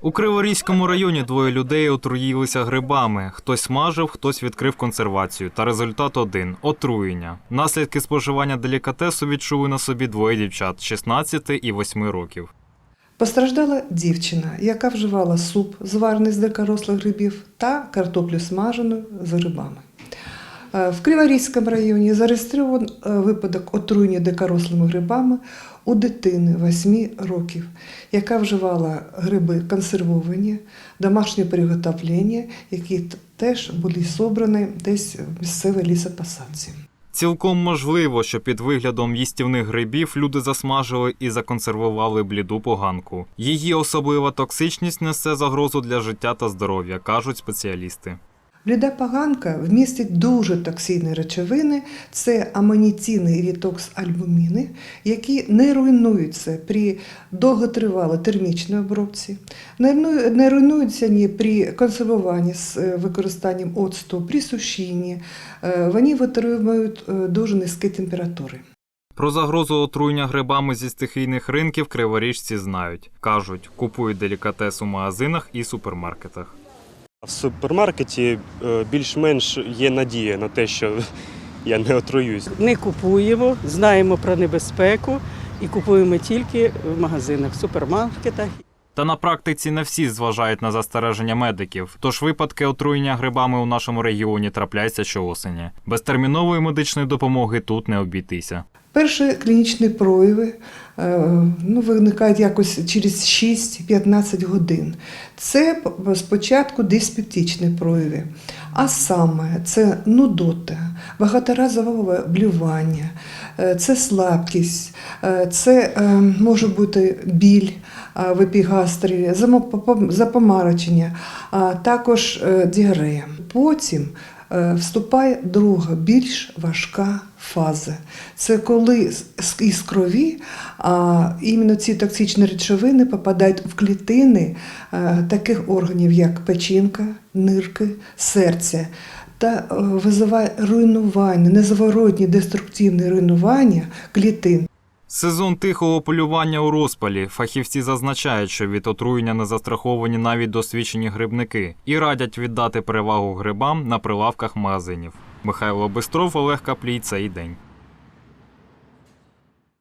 У Криворізькому районі двоє людей отруїлися грибами. Хтось смажив, хтось відкрив консервацію. Та результат один отруєння. Наслідки споживання делікатесу відчули на собі двоє дівчат 16 і 8 років. Постраждала дівчина, яка вживала суп, зварений з дикорослих грибів, та картоплю смажену з грибами. Е, В Криворізькому районі зареєстрований е, випадок отруєння дикорослими грибами у дитини 8 років, яка вживала гриби консервовані, домашнє приготовлення, які теж були зібрані десь в місцевій лісопосадці. Цілком можливо, що під виглядом їстівних грибів люди засмажили і законсервували бліду поганку. Її особлива токсичність несе загрозу для життя та здоров'я, кажуть спеціалісти. Бліда поганка вмістить дуже токсичні речовини, це амоніцини і альбуміни, які не руйнуються при довготривалій термічній обробці, не руйнуються ні при консервуванні з е, використанням оцту, при сушінні. Е, Вони витримують е, дуже низькі температури. Про загрозу отруєння грибами зі стихійних ринків криворіжці знають. Кажуть, купують делікатес у магазинах і супермаркетах. В супермаркеті е, більш-менш є надія на те, що я не отруюсь. не купуємо, знаємо про небезпеку і купуємо тільки в магазинах, супермаркетах. Та на практиці не всі зважають на застереження медиків, тож випадки отруєння грибами у нашому регіоні трапляються щоосені. Без термінової медичної допомоги тут не обійтися. Перші клінічні прояви е, ну, виникають якось через 6-15 годин. Це спочатку диспептичні прояви, а саме це нудота, багаторазове блювання, е, це слабкість, е, це е, може бути біль в епігастрі, запомарочення, а також діарея. Потім вступає друга, більш важка фаза. Це коли із крові а, іменно ці токсичні речовини попадають в клітини е, таких органів, як печінка, нирки, серця. Та е, визиває руйнування, незворотні деструктивні руйнування клітин. Сезон тихого полювання у розпалі. Фахівці зазначають, що від отруєння не застраховані навіть досвідчені грибники і радять віддати перевагу грибам на прилавках магазинів. Михайло Бистров, Олег Каплій, цей день.